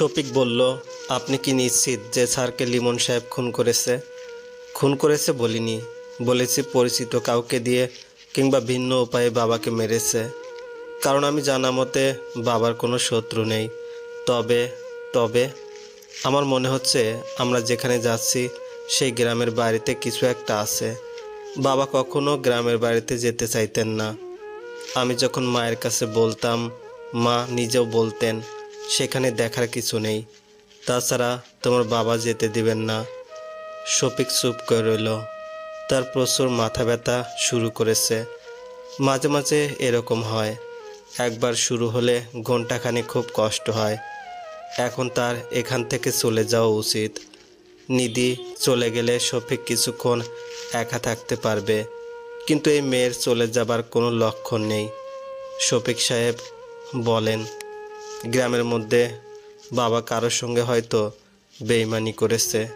শফিক বলল, আপনি কি নিশ্চিত যে স্যারকে লিমন সাহেব খুন করেছে? খুন করেছে বলিনি। বলেছি পরিচিত কাউকে দিয়ে কিংবা ভিন্ন উপায়ে বাবাকে মেরেছে। কারণ আমি জানা মতে বাবার কোনো শত্রু নেই। তবে তবে আমার মনে হচ্ছে আমরা যেখানে যাচ্ছি, সেই গ্রামের বাড়িতে কিছু একটা আছে। বাবা কখনো গ্রামের বাড়িতে যেতে চাইতেন না। আমি যখন মায়ের কাছে বলতাম, মা নিজেও বলতেন সেখানে দেখার কিছু নেই। তাছাড়া তোমার বাবা যেতে দিবেন না। শফিক চুপ করে রইল। তার প্রচুর মাথা ব্যথা শুরু করেছে। মাঝে মাঝে এরকম হয়। একবার শুরু হলে ঘন্টাখানি খুব কষ্ট হয়। এখন তার এখান থেকে চলে যাওয়া উচিত। নিধি চলে গেলে শফিক কিছুক্ষণ একা থাকতে পারবে। কিন্তু এই মেয়ের চলে যাবার কোনো লক্ষণ নেই। শফিক সাহেব বলেন গ্রামের মধ্যে বাবা কারোর সঙ্গে হয়তো বেইমানি করেছে।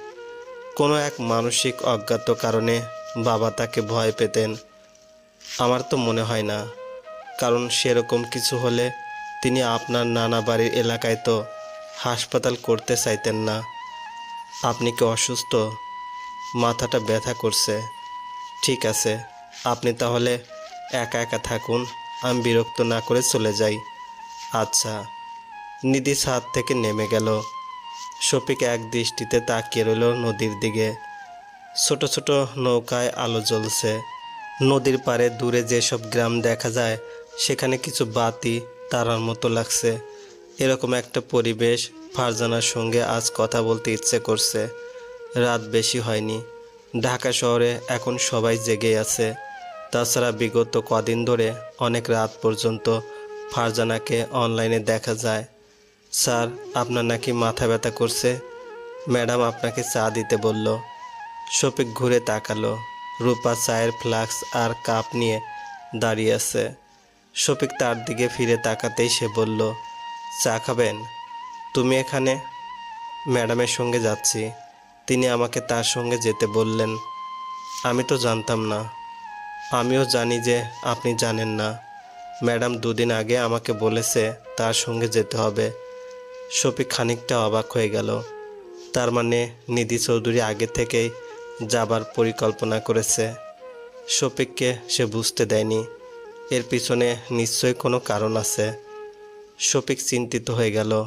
কোনো এক মানসিক অজ্ঞাত কারণে বাবা তাকে ভয় পেতেন। আমার তো মনে হয় না। কারণ সেরকম কিছু হলে তিনি আপনার নানা বাড়ির এলাকায় তো হাসপাতাল করতে চাইতেন না। আপনি কি অসুস্থ? মাথাটা ব্যথা করছে। ঠিক আছে, আপনি তাহলে একা একা থাকুন, আমি বিরক্ত না করে চলে যাই। আচ্ছা। নিধি ছাদ থেকে নেমে গেল। শফিক এক দৃষ্টিতে তাকিয়ে রইল নদীর দিকে। ছোট ছোট নৌকায় আলো জ্বলছে। নদীর পাড়ে দূরে যেসব গ্রাম দেখা যায়, সেখানে কিছু বাতি তারার মতো লাগছে। এরকম একটা পরিবেশ ফারজানার সঙ্গে আজ কথা বলতে ইচ্ছে করছে। রাত বেশি হয়নি। ঢাকা শহরে এখন সবাই জেগে আছে। তাছাড়া বিগত কদিন ধরে অনেক রাত পর্যন্ত ফারজানাকে অনলাইনে দেখা যায়। স্যার, আপনার নাকি মাথা ব্যথা করছে। ম্যাডাম আপনাকে চা দিতে বলল। শফিক ঘুরে তাকালো। রূপা চায়ের ফ্লাক্স আর কাপ নিয়ে দাঁড়িয়ে আছে। শফিক তার দিকে ফিরে তাকাতেই সে বলল, চা খাবেন? তুমি এখানে? ম্যাডামের সঙ্গে যাচ্ছি। তিনি আমাকে তার সঙ্গে যেতে বললেন। আমি তো জানতাম না। আমিও জানি যে আপনি জানেন না। ম্যাডাম দুদিন আগে আমাকে বলেছে তার সঙ্গে যেতে হবে। শফিক খানিকটা অবাক হয়ে গেল। তার মানে নিধি চৌধুরী আগে থেকেই যাবার পরিকল্পনা করেছে। শফিককে সে বুঝতে দেয়নি। এর পিছনে নিশ্চয়ই কোনো কারণ আছে। শফিক চিন্তিত হয়ে গেল।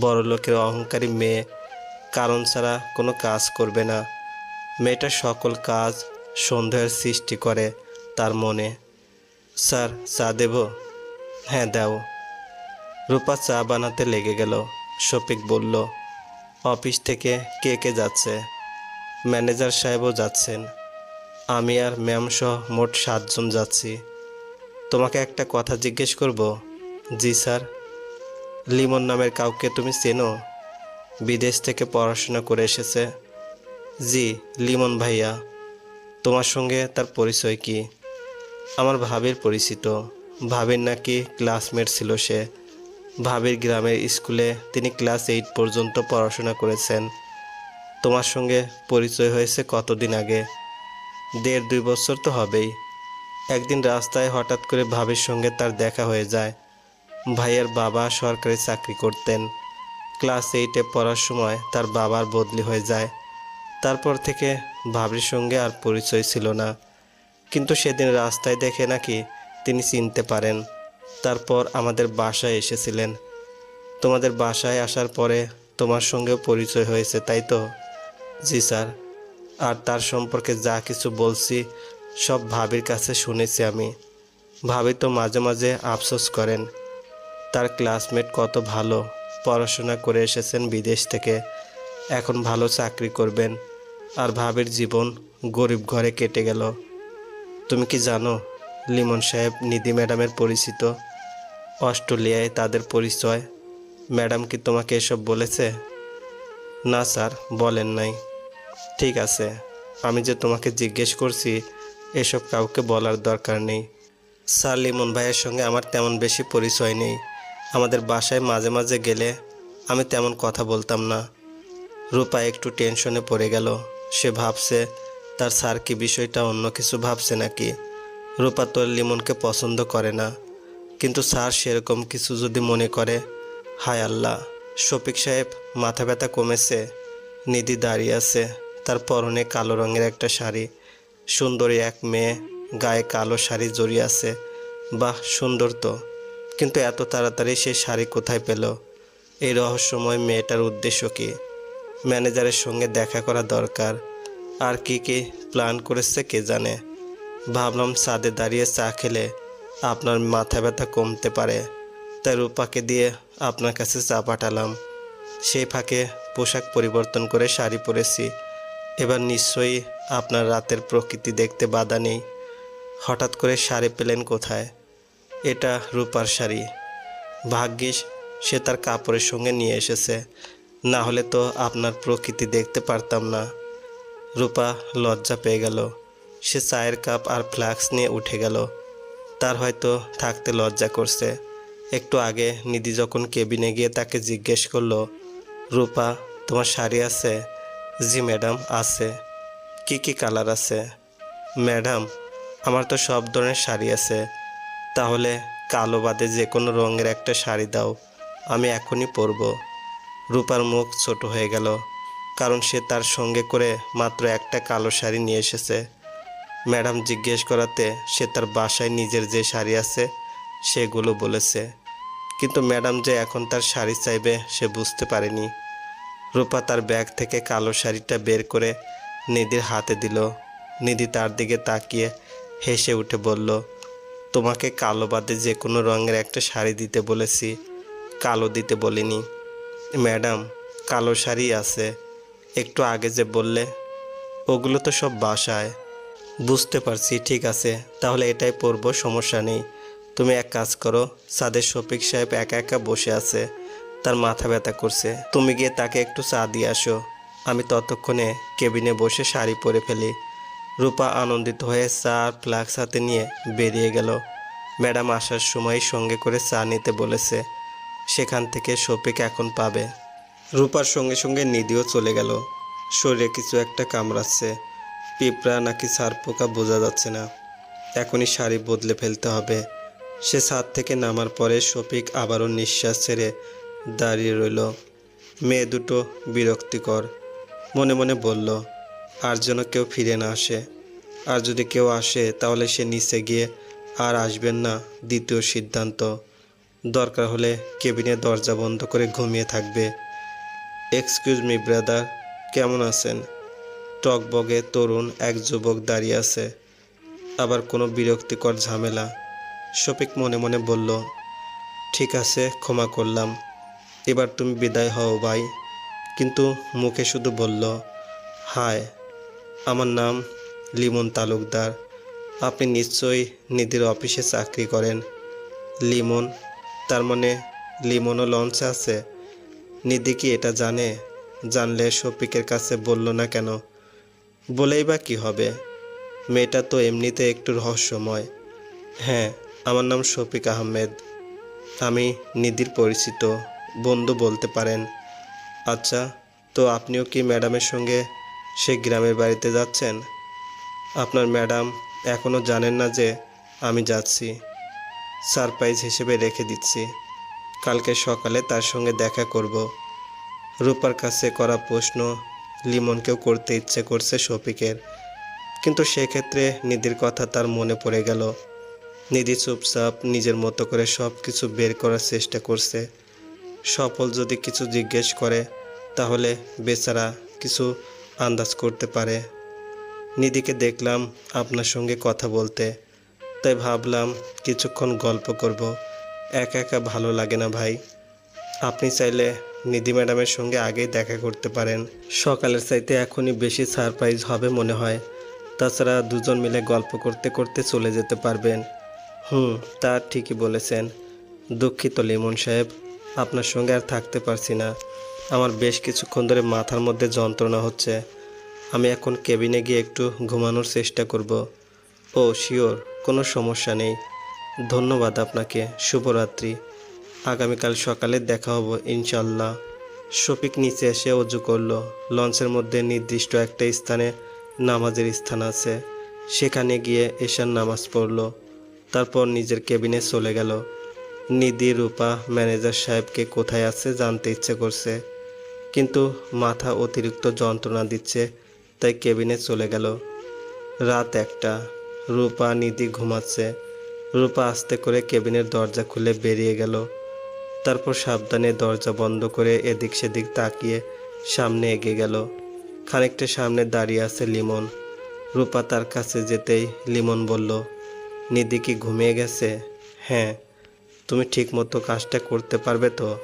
বড় লোকের অহংকারী মেয়ে কারণ ছাড়া কোনো কাজ করবে না। মেয়েটা সকল কাজ সন্দেহের সৃষ্টি করে তার মনে। স্যার, চা দেব? হ্যাঁ দাও। রূপা চা বানাতে লেগে গেল। শফিক বলল, অফিস থেকে কে কে যাচ্ছে? ম্যানেজার সাহেবও যাচ্ছেন। আমি আর ম্যাম সহ মোট সাতজন যাচ্ছি। তোমাকে একটা কথা জিজ্ঞেস করব? জি, স্যার। লিমন নামের কাউকে তুমি চেনো? বিদেশ থেকে পড়াশোনা করে এসেছে। জি, লিমন ভাইয়া। তোমার সঙ্গে তার পরিচয় কি? আমার ভাবির পরিচিত। ভাবির নাকি ক্লাসমেট ছিল সে। ভাবির গ্রামের স্কুলে তিনি ক্লাস এইট পর্যন্ত পড়াশোনা করেছেন। তোমার সঙ্গে পরিচয় হয়েছে কতদিন আগে? দেড় দুই বছর তো হবেই। একদিন রাস্তায় হঠাৎ করে ভাবির সঙ্গে তার দেখা হয়ে যায়। ভাইয়ের বাবা সরকারি চাকরি করতেন। ক্লাস এইটে পড়ার সময় তার বাবার বদলি হয়ে যায়। তারপর থেকে ভাবির সঙ্গে আর পরিচয় ছিল না। কিন্তু সেদিন রাস্তায় দেখে নাকি তিনি চিনতে পারেন। তারপর আমাদের বাসায় এসেছিলেন। তোমাদের বাসায় আসার পরে তোমার সঙ্গেও পরিচয় হয়েছে, তাই তো? জি, স্যার। আর তার সম্পর্কে যা কিছু বলছি, সব ভাবির কাছে শুনেছি আমি। ভাবি তো মাঝে মাঝে আফসোস করেন। তার ক্লাসমেট কত ভালো, পড়াশোনা করে এসেছেন বিদেশ থেকে। এখন ভালো চাকরি করবেন। আর ভাবির জীবন গরিব ঘরে কেটে গেল। তুমি কি জানো, লিমন সাহেব, নিধি ম্যাডামের পরিচিত। অস্ট্রেলিয়ায় তাদের পরিচয়। ম্যাডাম কি তোমাকে এসব বলেছে? না, স্যার, বলেন নাই। ঠিক আছে, আমি যে তোমাকে জিজ্ঞেস করছি, এসব কাউকে বলার দরকার নেই। স্যার, লিমন ভাইয়ের সঙ্গে আমার তেমন বেশি পরিচয় নেই। আমাদের বাসায় মাঝে মাঝে গেলে আমি তেমন কথা বলতাম না। রূপা একটু টেনশনে পড়ে গেল। সে ভাবছে, তার স্যার কি বিষয়টা অন্য কিছু ভাবছে নাকি? রূপা তোর লিমনকে পছন্দ করে না। কিন্তু স্যার সেরকম কিছু যদি মনে করে, হায় আল্লাহ, শফিক সাহেব, মাথা ব্যথা কমেছে নিধি দাঁড়িয়ে আছে, তার পরনে কালো রঙের একটা শাড়ি, সুন্দরী এক মেয়ে, গায়ে কালো শাড়ি জড়িয়ে আছে, বাহ, সুন্দর তো। কিন্তু এত তাড়াতাড়ি সে শাড়ি কোথায় পেল? এই রহস্যময় মেয়েটার উদ্দেশ্য কি? ম্যানেজারের সঙ্গে দেখা করা দরকার। আর কি কি প্ল্যান করেছে কে জানে? ভাবলাম ছাদে দাঁড়িয়ে চা খেলে আপনার মাথা ব্যথা কমতে পারে। তাই রূপাকে দিয়ে আপনার কাছে চা পাঠালাম। সেই ফাঁকে পোশাক পরিবর্তন করে শাড়ি পরেছি। এবার নিশ্চয়ই আপনার রাতের প্রকৃতি দেখতে বাধা নেই। হঠাৎ করে শাড়ি পেলেন কোথায়? এটা রূপার শাড়ি। ভাগ্যিস সে তার কাপড়ের সঙ্গে নিয়ে এসেছে। না হলে তো আপনার প্রকৃতি দেখতে পারতাম না। রূপা লজ্জা পেয়ে গেল। সে চায়ের কাপ আর ফ্লাক্স নিয়ে উঠে গেল। তার হয়তো থাকতে লজ্জা করছে। একটু আগে নিধি যখন কেবিনে গিয়ে তাকে জিজ্ঞেস করল, রূপা, তোমার শাড়ি আছে? জি, ম্যাডাম, আছে। কি কি কালার আছে? ম্যাডাম, আমার তো সব ধরনের শাড়ি আছে। তাহলে কালো বাদে যে কোনো রঙের একটা শাড়ি দাও, আমি এখনই পরবো। রূপার মুখ ছোট হয়ে গেল, কারণ সে তার সঙ্গে করে মাত্র একটা কালো শাড়ি নিয়ে এসেছে। ম্যাডাম জিজ্ঞেস করাতে সে তার বাসায় নিজের যে শাড়ি আছে, সেগুলো বলেছে। কিন্তু ম্যাডাম যে এখন তার শাড়ি চাইবে, সে বুঝতে পারেনি। রূপা তার ব্যাগ থেকে কালো শাড়িটা বের করে নিধির হাতে দিল। নিধি তার দিকে তাকিয়ে হেসে উঠে বলল, তোমাকে কালো বাদে যে কোনো রঙের একটা শাড়ি দিতে বলেছি, কালো দিতে বলিনি। ম্যাডাম, কালো শাড়ি আছে। একটু আগে যে বললে, ওগুলো তো সব বাসায়। বুঝতে পারছি, ঠিক আছে। তাহলে এটাই পরবো সমস্যা নেই। তুমি এক কাজ করো সাদের শফিক সাহেব একা একা বসে আছে, তার মাথা ব্যথা করছে। তুমি গিয়ে তাকে একটু চা দিয়ে আসো। আমি ততক্ষণে কেবিনে বসে শাড়ি পরে ফেলি। রূপা আনন্দিত হয়ে চা আর ফ্লাক্স হাতে নিয়ে বেরিয়ে গেল। ম্যাডাম আসার সময় সঙ্গে করে চা নিতে বলেছে। সেখান থেকে শফিক এখন পাবে। রূপার সঙ্গে সঙ্গে নিধিও চলে গেল। শরীরে কিছু একটা কামড়াচ্ছে। পিঁপড়া নাকি সার পোকা বোঝা যাচ্ছে না। এখনই শাড়ি বদলে ফেলতে হবে। সে ছাদ থেকে নামার পরে শফিক আবারও নিঃশ্বাস ছেড়ে দাঁড়িয়ে রইল। মেয়ে দুটো বিরক্তিকর। মনে মনে বলল, আর যেন কেউ ফিরে না আসে। আর যদি কেউ আসে, তাহলে সে নিচে গিয়ে আর আসবেন না। দ্বিতীয় সিদ্ধান্ত। দরকার হলে কেবিনে দরজা বন্ধ করে ঘুমিয়ে থাকবে। Excuse me, brother. কেমন আছেন? টকবগে তরুণ এক যুবক দাঁড়িয়ে আছে। আবার কোনো বিরক্তিকর ঝামেলা। শফিক মনে মনে বলল, ঠিক আছে, ক্ষমা করলাম। এবার তুমি বিদায় হও ভাই। কিন্তু মুখে শুধু বলল, হায়, আমার নাম লিমন তালুকদার। আপনি নিশ্চয়ই নিধির অফিসে চাকরি করেন। লিমন, তার মানে লিমনও লঞ্চে আছে? নিধি কি এটা জানে? জানলে শফিকের কাছে বলল না কেন? বলেই বা কি হবে? মেয়েটা তো এমনিতে একটু রহস্যময়। হ্যাঁ আমার নাম শফিক আহমেদ। আমি নিধির পরিচিত। বন্ধু বলতে পারেন। আচ্ছা তো আপনিও কি ম্যাডামের সঙ্গে সে গ্রামের বাড়িতে যাচ্ছেন? আপনার ম্যাডাম এখনও জানেন না যে আমি যাচ্ছি। সারপ্রাইজ হিসেবে রেখে দিচ্ছি। কালকে সকালে তার সঙ্গে দেখা করব। রূপার কাছে করা প্রশ্ন লিমনকেও করতে ইচ্ছে করছে শফিকের। কিন্তু সেক্ষেত্রে নিধির কথা তার মনে পড়ে গেল। নিধি চুপচাপ নিজের মতো করে সব কিছু বের করার চেষ্টা করছে। সফল যদি কিছু জিজ্ঞেস করে, তাহলে বেচারা কিছু আন্দাজ করতে পারে। নিধিকে দেখলাম আপনার সঙ্গে কথা বলতে। তাই ভাবলাম কিছুক্ষণ গল্প করব। একা একা ভালো লাগে না ভাই। আপনি চাইলে নিধি ম্যাডামের সঙ্গে আগেই দেখা করতে পারেন। সকালের চাইতে এখনই বেশি সারপ্রাইজ হবে মনে হয়। তাছাড়া দুজন মিলে গল্প করতে করতে চলে যেতে পারবেন। হুম, তা ঠিকই বলেছেন। দুঃখিত লিমন সাহেব, আপনার সঙ্গে আর থাকতে পারছি না। আমার বেশ কিছুক্ষণ ধরে মাথার মধ্যে যন্ত্রণা হচ্ছে। আমি এখন কেবিনে গিয়ে একটু ঘুমানোর চেষ্টা করব। ও, শিওর, কোনো সমস্যা নেই। ধন্যবাদ আপনাকে। শুভরাত্রি। আগামীকাল সকালে দেখা হব ইনশাল্লাহ শফিক নিচে এসে অজু করল। লঞ্চের মধ্যে নির্দিষ্ট একটা স্থানে নামাজের স্থান আছে। সেখানে গিয়ে এশার নামাজ পড়ল। তারপর নিজের কেবিনে চলে গেল। নিধি, রূপা, ম্যানেজার সাহেবকে কোথায় আছে জানতে ইচ্ছে করছে। কিন্তু মাথা অতিরিক্ত যন্ত্রণা দিচ্ছে, তাই কেবিনে চলে গেল। রাত একটা। রূপা, নিধি ঘুমাচ্ছে। রূপা আস্তে করে কেবিনের দরজা খুলে বেরিয়ে গেল। তারপর সাবধানে দরজা বন্ধ করে এদিক সেদিক তাকিয়ে সামনে এগিয়ে গেল। খানিকটা সামনে দাঁড়িয়ে আছে লিমন। রূপা তার কাছে যেতেই লিমন বলল, নিধি কি ঘুমিয়ে গেছে? হ্যাঁ তুমি ঠিক মতো কাজটা করতে পারবে তো?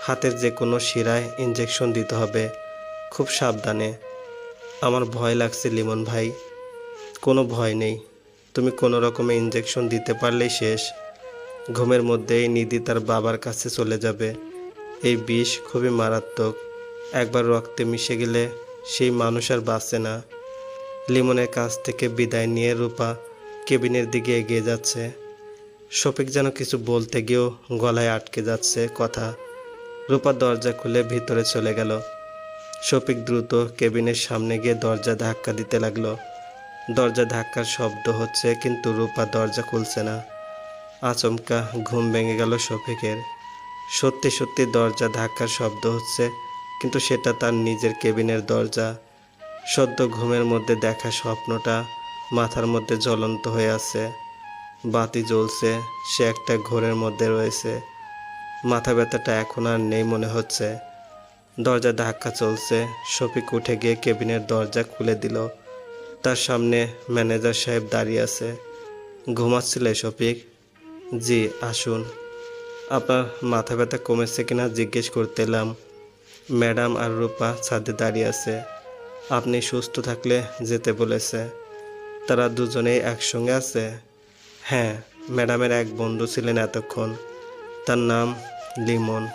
হাতের যে কোনো শিরায় ইঞ্জেকশন দিতে হবে। খুব সাবধানে। আমার ভয় লাগছে লিমন ভাই। কোনো ভয় নেই। তুমি কোনো রকমে ইঞ্জেকশন দিতে পারলেই শেষ। ঘুমের মধ্যেই নিধি তার বাবার কাছে চলে যাবে। এই বিষ খুবই মারাত্মক। একবার রক্তে মিশে গেলে সেই মানুষ আর বাঁচে না। লিমনের কাছ থেকে বিদায় নিয়ে রূপা কেবিনের দিকে এগিয়ে যাচ্ছে। শফিক যেন কিছু বলতে গিয়েও গলায় আটকে যাচ্ছে কথা। রূপা দরজা খুলে ভিতরে চলে গেল। শফিক দ্রুত কেবিনের সামনে গিয়ে দরজা ধাক্কা দিতে লাগল। দরজা ধাক্কার শব্দ হচ্ছে, কিন্তু রূপা দরজা খুলছে না। আচমকা ঘুম ভেঙে গেল শফিকের। সত্যি সত্যি দরজা ধাক্কার শব্দ হচ্ছে, কিন্তু সেটা তার নিজের কেবিনের দরজা। সদ্য ঘুমের মধ্যে দেখা স্বপ্নটা মাথার মধ্যে জ্বলন্ত হয়ে আছে। বাতি জ্বলছে, সে একটা ঘোরের মধ্যে রয়েছে। মাথা ব্যথাটা এখন আর নেই মনে হচ্ছে। দরজা ধাক্কা চলছে, শফিক উঠে গিয়ে কেবিনের দরজা খুলে দিল। তার সামনে ম্যানেজার সাহেব দাঁড়িয়ে আছে। ঘুমাচ্ছিলে শফিক? জি, আসুন। আপনার মাথা ব্যথা কমেছে কিনা জিজ্ঞেস করতে এলাম। ম্যাডাম আর রূপা ছাদে দাঁড়িয়ে আছে। আপনি সুস্থ থাকলে যেতে বলেছে। তারা দুজনেই একসঙ্গে আছে। হ্যাঁ ম্যাডামের এক বন্ধু ছিলেন এতক্ষণ। তার নাম লিমন।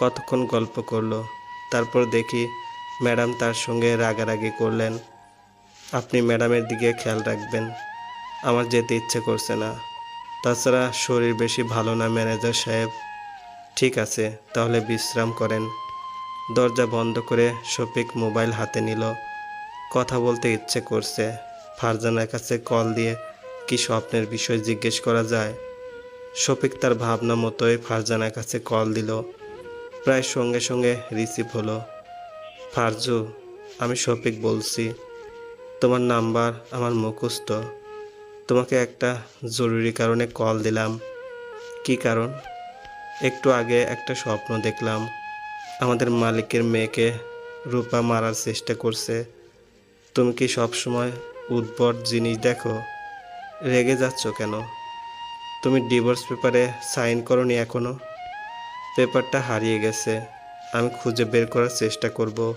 কতক্ষণ গল্প করল। তারপর দেখি ম্যাডাম তার সঙ্গে রাগারাগি করলেন। আপনি ম্যাডামের দিকে খেয়াল রাখবেন। আমার যেতে ইচ্ছে করছে না। তাছাড়া শরীর বেশি ভালো না, ম্যানেজার সাহেব, ঠিক আছে, তাহলে বিশ্রাম করেন। দরজা বন্ধ করে শফিক মোবাইল হাতে নিল। কথা বলতে ইচ্ছে করছে। ফারজানার কাছে কল দিয়ে কি স্বপ্নের বিষয় জিজ্ঞেস করা যায়? শফিক তার ভাবনা মতোই ফারজানার কাছে কল দিল। প্রায় সঙ্গে সঙ্গে রিসিভ হলো। ফারজু, আমি শফিক বলছি। তোমার নাম্বার আমার মুখস্থ। তোমাকে একটা জরুরি কারণে কল দিলাম। কি কারণ? একটু আগে একটা স্বপ্ন দেখলাম। আমাদের মালিকের মেয়েকে রূপা মারার চেষ্টা করছে। তুমি কি সবসময় উদ্ভট জিনিস দেখো? রেগে যাচ্ছ কেন? তুমি ডিভোর্স পেপারে সাইন করনি এখনও? পেপারটা হারিয়ে গেছে। আমি খুঁজে বের করার চেষ্টা করব।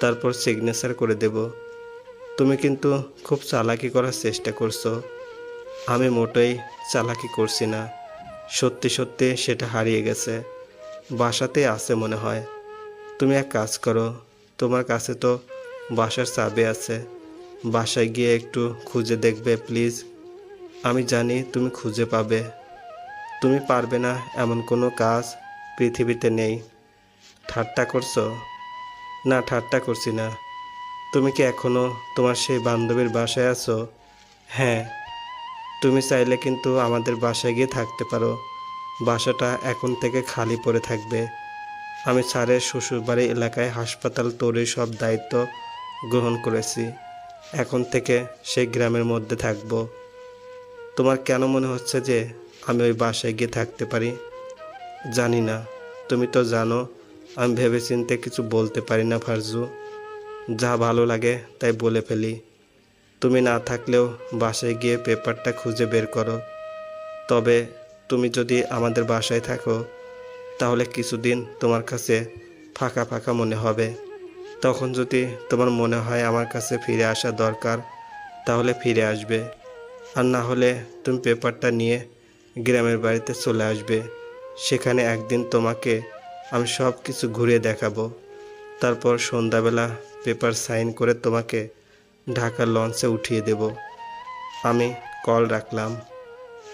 তারপর সিগনেচার করে দেব। তুমি কিন্তু খুব চালাকি করার চেষ্টা করছ। আমি মোটেই চালাকি করছি না। সত্যি সত্যি সেটা হারিয়ে গেছে। বাসাতে আছে মনে হয়। তুমি এক কাজ করো, তোমার কাছে তো বাসার চাবি আছে। বাসায় গিয়ে একটু খুঁজে দেখবে, প্লিজ। আমি জানি তুমি খুঁজে পাবে। তুমি পারবে না এমন কোনো কাজ পৃথিবীতে নেই। ঠাট্টা করছ? না, ঠাট্টা করছি না। তুমি কি এখনও তোমার সেই বান্ধবীর বাসায় আছো? হ্যাঁ তুমি চাইলে কিন্তু আমাদের বাসায় গিয়ে থাকতে পারো। বাসাটা এখন থেকে খালি পড়ে থাকবে। আমি স্যারের শ্বশুরবাড়ি এলাকায় হাসপাতাল তৈরির সব দায়িত্ব গ্রহণ করেছি। এখন থেকে সেই গ্রামের মধ্যে থাকব। তোমার কেন মনে হচ্ছে যে আমি ওই বাসায় গিয়ে থাকতে পারি? জানি না। তুমি তো জানো, আমি ভেবেচিন্তে কিছু বলতে পারি না ফারজু। যা ভালো লাগে তাই বলে ফেলি। তুমি না থাকলেও বাসায় গিয়ে পেপারটা খুঁজে বের করো। তবে তুমি যদি আমাদের বাসায় থাকো, তাহলে কিছুদিন তোমার কাছে ফাঁকা ফাঁকা মনে হবে। তখন যদি তোমার মনে হয় আমার কাছে ফিরে আসা দরকার, তাহলে ফিরে আসবে। আর না হলে তুমি পেপারটা নিয়ে গ্রামের বাড়িতে চলে আসবে। সেখানে একদিন তোমাকে আমি সব কিছু ঘুরে দেখাবো। তারপর সন্ধ্যাবেলা পেপার সাইন করে তোমাকে ঢাকার লঞ্চে উঠিয়ে দেব। আমি কল রাখলাম।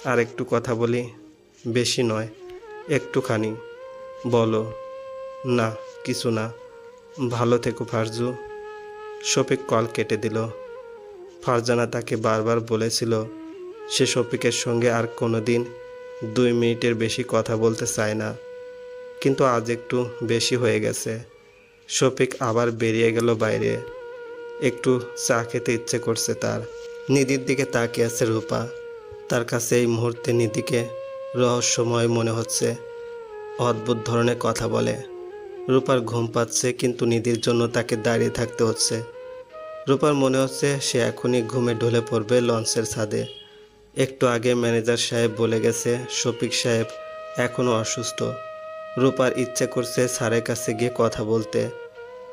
আর একটু কথা বলি, বেশি নয়, একটুখানি। বলো, না, কিছু না। ভালো থেকো ফারজু। শফিক কল কেটে দিল। ফারজানা তাকে বারবার বলেছিল, সে শফিকের সঙ্গে আর কোনো দিন দুই মিনিটের বেশি কথা বলতে চায় না। কিন্তু আজ একটু বেশি হয়ে গেছে। শফিক আবার বেরিয়ে গেল বাইরে। একটু চা খেতে ইচ্ছে করছে তার। নিধির দিকে তাকিয়ে আছে রূপা। তার কাছে এই মুহূর্তে নিধিকে রহস্যময় মনে হচ্ছে। অদ্ভুত ধরনের কথা বলে। রূপার ঘুম পাচ্ছে, কিন্তু নিধির জন্য তাকে দাঁড়িয়ে থাকতে হচ্ছে। রূপার মনে হচ্ছে সে এখনই ঘুমে ঢলে পড়বে লঞ্চের ছাদে। একটু আগে ম্যানেজার সাহেব বলে গেছে, শফিক সাহেব এখনও অসুস্থ। রূপার ইচ্ছে করছে স্যারের কাছে গিয়ে কথা বলতে।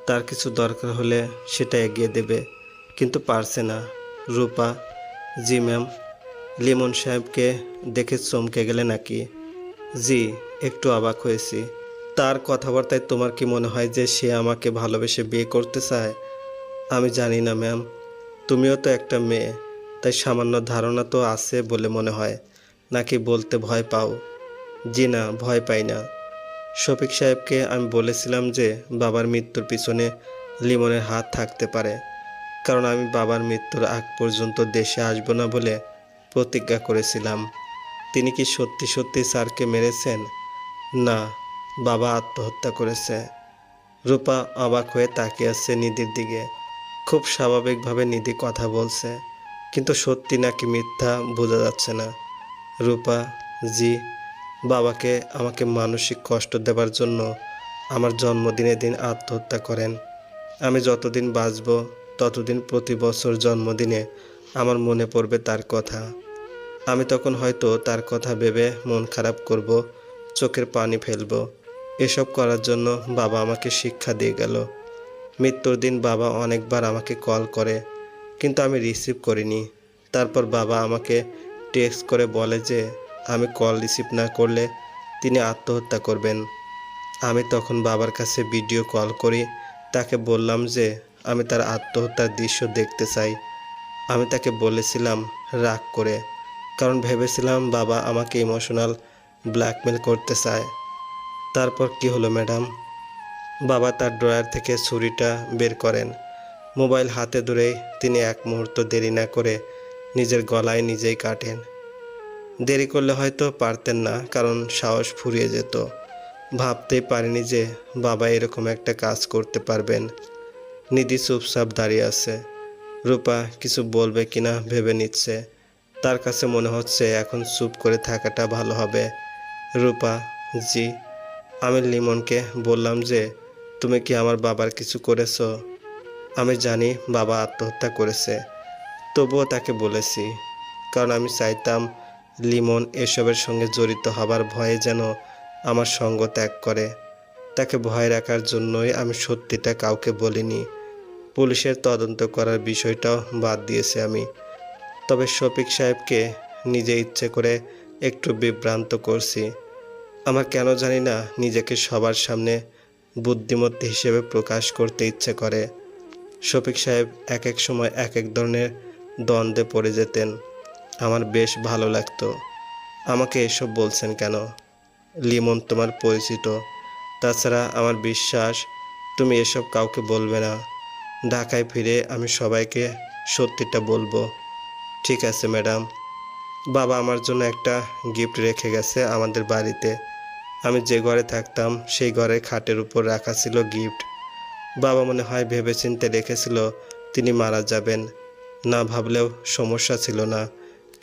তার কিছু দরকার হলে সেটা এগিয়ে দেবে, কিন্তু পারছে না। রূপা, জি ম্যাম, লিমন সাহেবকে দেখে চমকে গেলে নাকি? জি, একটু অবাক হয়েছি। তার কথাবার্তায় তোমার কি মনে হয় যে সে আমাকে ভালোবেসে বিয়ে করতে চায়? আমি জানি না, ম্যাম। তুমিও তো একটা মেয়ে, তাই সামান্য ধারণা তো আছে বলে মনে হয়। নাকি বলতে ভয় পাও? জি না, ভয় পাই না। শফিক সাহেবকে আমি বলেছিলাম যে বাবার মৃত্যুর পিছনে লিমনের হাত থাকতে পারে, কারণ আমি বাবার মৃত্যুর আগ পর্যন্ত দেশে আসব না বলে প্রতিজ্ঞা করেছিলাম। তিনি কি সত্যি সত্যি স্যারকে মেরেছেন? না, বাবা আত্মহত্যা করেছে। রূপা অবাক হয়ে তাকিয়ে আছে নিধির দিকে। খুব স্বাভাবিকভাবে নিধি কথা বলছে, কিন্তু সত্যি নাকি মিথ্যা বোঝা যাচ্ছে না। রূপা, জি বাবাকে আমাকে মানসিক কষ্ট দেবার জন্য আমার জন্মদিনের দিন আত্মহত্যা করেন। আমি যতদিন বাঁচব, ততদিন প্রতি বছর জন্মদিনে আমার মনে পড়বে তার কথা। আমি তখন হয়তো তার কথা ভেবে মন খারাপ করব, চোখের পানি ফেলব। এসব করার জন্য বাবা আমাকে শিক্ষা দিয়ে গেল। মৃত্যুর দিন বাবা অনেকবার আমাকে কল করে, কিন্তু আমি রিসিভ করিনি। তারপর বাবা আমাকে টেক্সট করে বলে যে আমি কল রিসিভ না করলে তিনি আত্মহত্যা করবেন। আমি তখন বাবার কাছে ভিডিও কল করি, তাকে বললাম যে আমি তার আত্মহত্যার দৃশ্য দেখতে চাই। আমি তাকে বলেছিলাম, রাগ করে। কারণ ভেবেছিলাম বাবা আমাকে ইমোশনাল ব্ল্যাকমেল করতে চায়। তারপর কি হলো ম্যাডাম? বাবা তার ড্রয়ার থেকে ছুরিটা বের করেন। মোবাইল হাতে ধরেই তিনি এক মুহূর্ত দেরি না করে নিজের গলায় নিজেই কাটেন। দেরি করলে হয়তো পারতেন না, কারণ সাহস ফুরিয়ে যেত। ভাবতেই পারিনি যে বাবা এরকম একটা কাজ করতে পারবেন। নিধি চুপচাপ দাঁড়িয়ে আছে। রূপা কিছু বলবে কিনা ভেবে নিচ্ছে। তার কাছে মনে হচ্ছে এখন চুপ করে থাকাটা ভালো হবে। রূপা, জি, আমি লিমনকে বললাম যে, তুমি কি আমার বাবার কিছু করেছ? আমি জানি বাবা আত্মহত্যা করেছে, তবুও তাকে বলেছি, কারণ আমি চাইতাম লিমন এসবের সঙ্গে জড়িত হবার ভয়ে যেন আমার সঙ্গ ত্যাগ করে। তাকে ভয় রাখার জন্যই আমি সত্যিটা কাউকে বলিনি। পুলিশের তদন্ত করার বিষয়টাও বাদ দিয়েছি আমি। তবে শফিক সাহেবকে নিজে ইচ্ছে করে একটু বিভ্রান্ত করছি। আমার কেন জানি না নিজেকে সবার সামনে বুদ্ধিমত্তা হিসেবে প্রকাশ করতে ইচ্ছে করে। শফিক সাহেব এক এক সময় এক এক ধরনের দ্বন্দ্বে পড়ে যেতেন। আমার বেশ ভালো লাগতো। আমাকে এসব বলছেন কেন? লিমন তোমার পরিচিত। তাছাড়া আমার বিশ্বাস, তুমি এসব কাউকে বলবে না। ঢাকায় ফিরে আমি সবাইকে সত্যিটা বলব। ঠিক আছে, ম্যাডাম। বাবা আমার জন্য একটা গিফট রেখে গেছে আমাদের বাড়িতে। আমি যে ঘরে থাকতাম, সেই ঘরের খাটের উপর রাখা ছিল গিফট। বাবা মনে হয় ভেবেচিন্তে রেখেছিল, তিনি মারা যাবেন। না ভাবলেও সমস্যা ছিল না।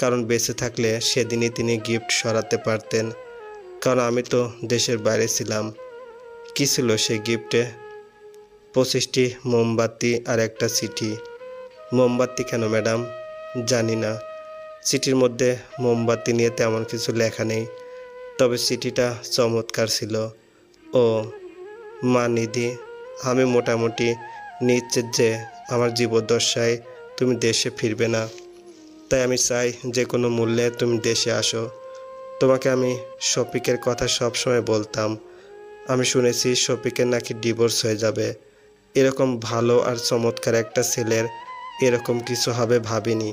কারণ বেঁচে থাকলে সেদিনই তিনি গিফট সরাতে পারতেন। কারণ আমি তো দেশের বাইরে ছিলাম। কী ছিল সেই গিফটে পঁচিশটি মোমবাতি আর একটা চিঠি। মোমবাতি কেন, ম্যাডাম? জানি না। চিঠির মধ্যে মোমবাতি নিয়ে তেমন কিছু লেখা নেই। তবে চিঠিটা চমৎকার ছিল। ও, মা নিধি, আমি মোটামুটি নিশ্চিত যে আমার জীবদ্দশায় তুমি দেশে ফিরবে না। তাই আমি চাই যে কোনো মূল্যে তুমি দেশে আসো। তোমাকে আমি শফিকের কথা সবসময় বলতাম। আমি শুনেছি শফিকের নাকি ডিভোর্স হয়ে যাবে। এরকম ভালো আর চমৎকার একটা ছেলের এরকম কিছু হবে ভাবিনি।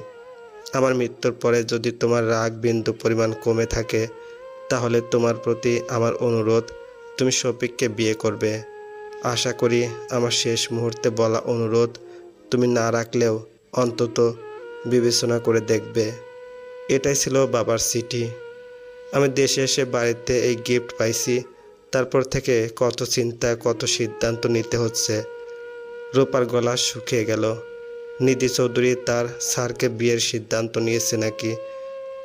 আমার মৃত্যুর পরে যদি তোমার রাগ বিন্দু পরিমাণ কমে থাকে, তাহলে তোমার প্রতি আমার অনুরোধ, তুমি শফিককে বিয়ে করবে। আশা করি আমার শেষ মুহূর্তে বলা অনুরোধ, তুমি না রাখলেও অন্তত বিবেচনা করে দেখবে। এটাই ছিল বাবার চিঠি। আমি দেশে এসে বাড়িতে এই গিফট পাইছি। তারপর থেকে কত চিন্তা, কত সিদ্ধান্ত নিতে হচ্ছে। রূপার গলা শুকিয়ে গেল। নিধি চৌধুরী তার স্যারকে বিয়ের সিদ্ধান্ত নিয়েছে নাকি?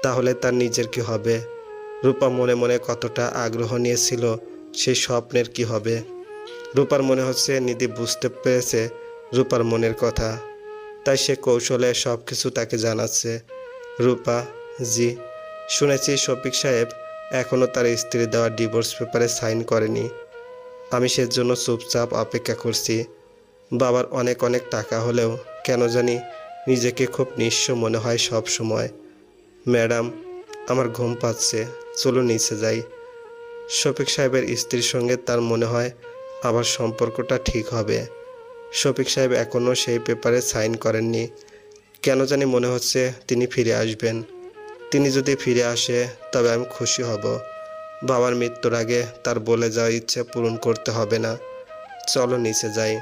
তাহলে তার নিজের কি হবে? রূপা মনে মনে কতটা আগ্রহ নিয়েছিল সেই স্বপ্নের কি হবে? রূপার মনে হচ্ছে নিধি বুঝতে পেরেছে রূপার মনের কথা। তাই সে কৌশলে সব কিছু তাকে জানাচ্ছে। রূপা, জি, শুনেছি শফিক সাহেব এখনও তার স্ত্রী দেওয়া ডিভোর্স পেপারে সাইন করেনি। আমি সেজন্য চুপচাপ অপেক্ষা করছি। বাবার অনেক অনেক টাকা হলেও কেন জানি নিজেকে খুব নিঃস্ব মনে হয় সব সময়। ম্যাডাম, আমার ঘুম পাচ্ছে চলো নিচে যাই। শফিক সাহেবের স্ত্রীর সঙ্গে তার মনে হয় আবার সম্পর্কটা ঠিক হবে। শফিক সাহেব এখনও সেই পেপারে সাইন করেননি। কেন জানি মনে হচ্ছে তিনি ফিরে আসবেন। তিনি যদি ফিরে আসে, তবে আমি খুশি হব। বাবার মৃত্যুর আগে তার বলে যাওয়া ইচ্ছে পূরণ করতে হবে না। চলো নিচে যাই।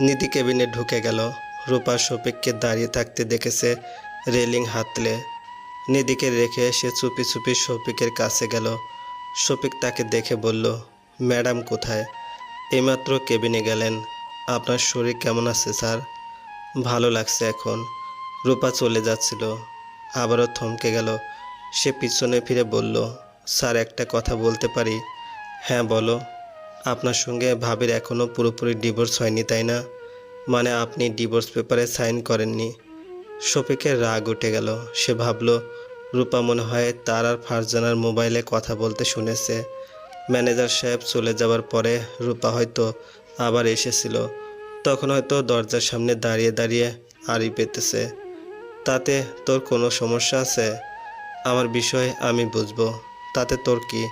নিধি কেবিনে ঢুকে গেল। রূপা শফিককে দাঁড়িয়ে থাকতে দেখেছে রেলিং হাতলে। নিধিকে রেখে সে চুপি চুপি শফিকের কাছে গেল। শফিক তাকে দেখে বলল, ম্যাডাম কোথায়? এইমাত্র কেবিনে গেলেন। আপনার শরীর কেমন আছে, স্যার? ভালো লাগছে এখন। রূপা চলে যাচ্ছিল। আবারও থমকে গেল। সে পিছনে ফিরে বলল, স্যার, একটা কথা বলতে পারি? হ্যাঁ বলো। আপনার সঙ্গে ভাবির এখনও পুরোপুরি ডিভোর্স হয়নি, তাই না? মানে আপনি ডিভোর্স পেপারে সাইন করেননি? শফিকের রাগ উঠে গেল। সে ভাবল, রূপা মনে হয় তার আর ফারজানার মোবাইলে কথা বলতে শুনেছে। ম্যানেজার সাহেব চলে যাওয়ার পরে রূপা হয়তো আবার এসেছিল। তখন হয়তো দরজার সামনে দাঁড়িয়ে দাঁড়িয়ে আড়ি পেতেছে। তাতে তোর কোনো সমস্যা আছে? আমার বিষয় আমি বুঝব। তাতে তোর কি?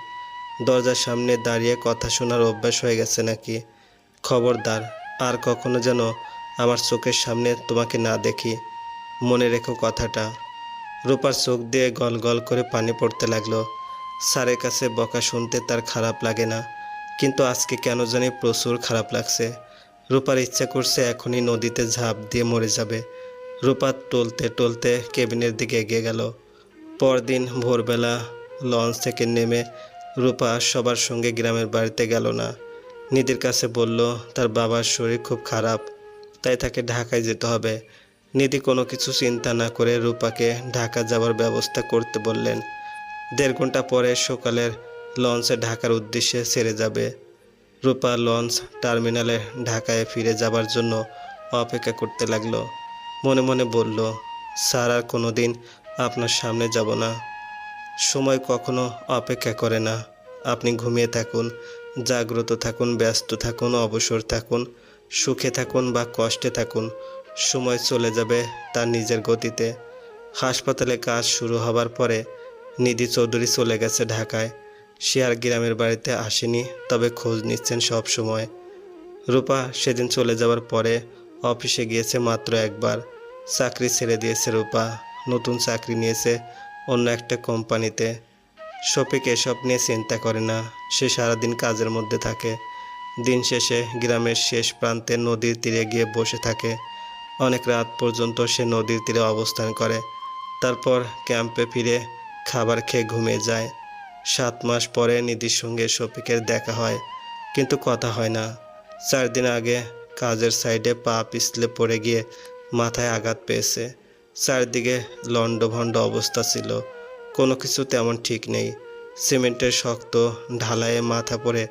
দরজার সামনে দাঁড়িয়ে কথা শোনার অভ্যাস হয়ে গেছে নাকি? খবরদার, আর কখনো যেন আমার চোখের সামনে তোমাকে না দেখি। মনে রেখো কথাটা। রূপার চোখ দিয়ে গল গল করে পানি পড়তে লাগল। স্যারের কাছে বকা শুনতে তার খারাপ লাগে না। কিন্তু আজকে কেন জানি প্রচুর খারাপ লাগছে। রূপার ইচ্ছা করছে এখনই নদীতে ঝাঁপ দিয়ে মরে যাবে। রূপা টলতে টলতে কেবিনের দিকে এগিয়ে গেল। পরদিন ভোরবেলা লঞ্চ থেকে নেমে রূপা সবার সঙ্গে গ্রামের বাড়িতে গেল না। নিধির কাছে বলল, তার বাবার শরীর খুব খারাপ, তাই তাকে ঢাকায় যেতে হবে। নিধি কোনো কিছু চিন্তা না করে রূপাকে ঢাকা যাওয়ার ব্যবস্থা করতে বললেন। দেড় ঘণ্টা পরে সকালের লঞ্চে ঢাকার উদ্দেশ্যে ছেড়ে যাবে। রূপা লঞ্চ টার্মিনালে ঢাকায় ফিরে যাবার জন্য অপেক্ষা করতে লাগল। মনে মনে বলল, স্যার, আর কোনো দিন আপনার সামনে যাব না। সময় কখনো অপেক্ষা করে না। আপনি ঘুমিয়ে থাকুন, জাগ্রত থাকুন, ব্যস্ত থাকুন, অবসর থাকুন, সুখে থাকুন বা কষ্টে থাকুন। সময় চলে যাবে তার নিজের গতিতে। হাসপাতালে কাজ শুরু হবার পরে নিধি চৌধুরী চলে গেছে ঢাকায়। সে আর গ্রামের বাড়িতে আসেনি, তবে খোঁজ নিচ্ছেন সব সময়। রূপা সেদিন চলে যাওয়ার পরে অফিসে গিয়েছে মাত্র একবার। চাকরি ছেড়ে দিয়েছে রূপা, নতুন চাকরি নিয়েছে অন্য একটা কোম্পানিতে। শফিক এসব নিয়ে চিন্তা করে না, সে সারাদিন কাজের মধ্যে থাকে। দিন শেষে গ্রামের শেষ প্রান্তে নদীর তীরে গিয়ে বসে থাকে। অনেক রাত পর্যন্ত সে নদীর তীরে অবস্থান করে। তারপর ক্যাম্পে ফিরে খাবার খেয়ে ঘুমিয়ে যায়। সাত মাস পরে নিধির সঙ্গে শফিকের দেখা হয়, কিন্তু কথা হয় না। চার দিন আগে কাজের সাইডে পা পিছলে পড়ে গিয়ে মাথায় আঘাত পেয়েছে। চারদিকে লণ্ডভণ্ড অবস্থা ছিল। কোনো কিছু তেমন ঠিক নেই। সিমেন্টের শক্ত ঢালাইয়ে মাথা পড়ে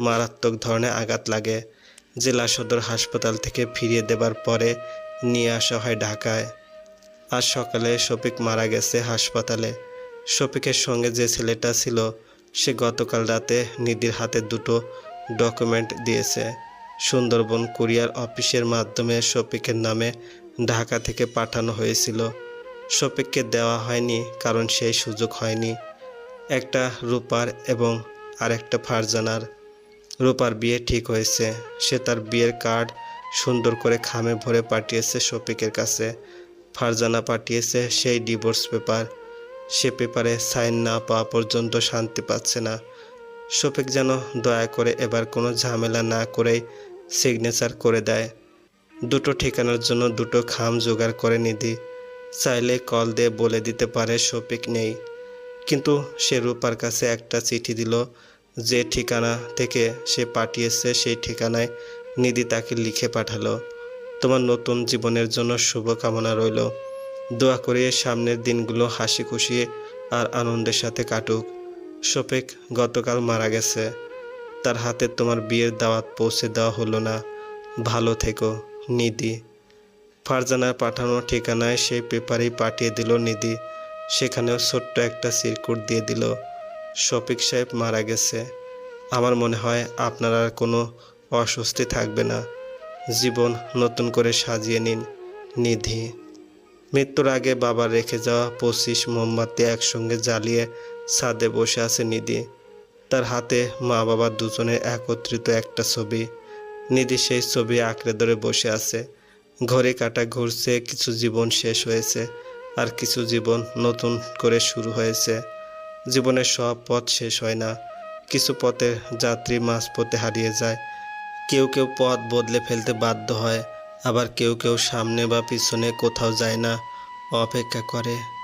মারাত্মক ধরনের আঘাত লাগে। জেলা সদর হাসপাতাল থেকে ফিরিয়ে দেবার পরে নিয়ে আসা হয় ঢাকায়। আজ সকালে শফিক মারা গেছে হাসপাতালে। শফিকের সঙ্গে যে ছেলেটা ছিল, সে গতকাল রাতে নিধির হাতে দুটো ডকুমেন্ট দিয়েছে। সুন্দরবন কুরিয়ার অফিসের মাধ্যমে শফিকের নামে ঢাকা থেকে পাঠানো হয়েছিল। শফিককে দেওয়া হয়নি, কারণ সেই সুযোগ হয়নি। একটা রূপার এবং আরেকটা ফারজানার। রূপার বিয়ে ঠিক হয়েছে। সে তার বিয়ের কার্ড সুন্দর করে খামে ভরে পাঠিয়েছে শফিকের কাছে। ফারজানা পাঠিয়েছে সেই ডিভোর্স পেপার। সে পেপারে সাইন না পাওয়া পর্যন্ত শান্তি পাচ্ছে না। শফিক যেন দয়া করে এবার কোনো ঝামেলা না করেই সিগনেচার করে দেয়। দুটো ঠিকানার জন্য দুটো খাম জোগাড় করে নিধি। চাইলে কল দিয়ে বলে দিতে পারে শফিক নেই। কিন্তু সে রূপার কাছে একটা চিঠি দিল যে ঠিকানা থেকে সে পাঠিয়েছে সেই ঠিকানায় নিধি তাকে লিখে পাঠালো। তোমার নতুন জীবনের জন্য শুভকামনা রইল। দোয়া করি সামনের দিনগুলো হাসি খুশি আর আনন্দের সাথে কাটুক। শফিক গতকাল মারা গেছে। তার হাতে তোমার বিয়ের দাওয়াত পৌঁছে দেওয়া হলো না। ভালো থেকো, নিধি। ফারজানার পাঠানো ঠিকানায় সেই পেপারেই পাঠিয়ে দিল নিধি। সেখানেও ছোট্ট একটা সিরকুট দিয়ে দিল। শফিক সাহেব মারা গেছে। আমার মনে হয় আপনার আর কোনো অস্বস্তি থাকবে না। জীবন নতুন করে সাজিয়ে নিন, নিধি। মৃত্যুর আগে বাবা রেখে যাওয়া পঁচিশ মোমবাতি একসঙ্গে জ্বালিয়ে ছাদে বসে আছে নিধি। তার হাতে মা বাবা দুজনে একত্রিত একটা ছবি। নিধি সেই ছবি আঁকড়ে ধরে বসে আছে। ঘরে কাটা ঘুরছে, কিছু জীবন শেষ হয়েছে আর কিছু জীবন নতুন করে শুরু হয়েছে। জীবনের সব পথ শেষ হয় না। কিছু পথের যাত্রী মাঝপথে হারিয়ে যায়। কেউ কেউ পথ বদলে ফেলতে বাধ্য হয়। আবার কেউ কেউ সামনে বা পিছনে কোথাও যায় না অপেক্ষা করে।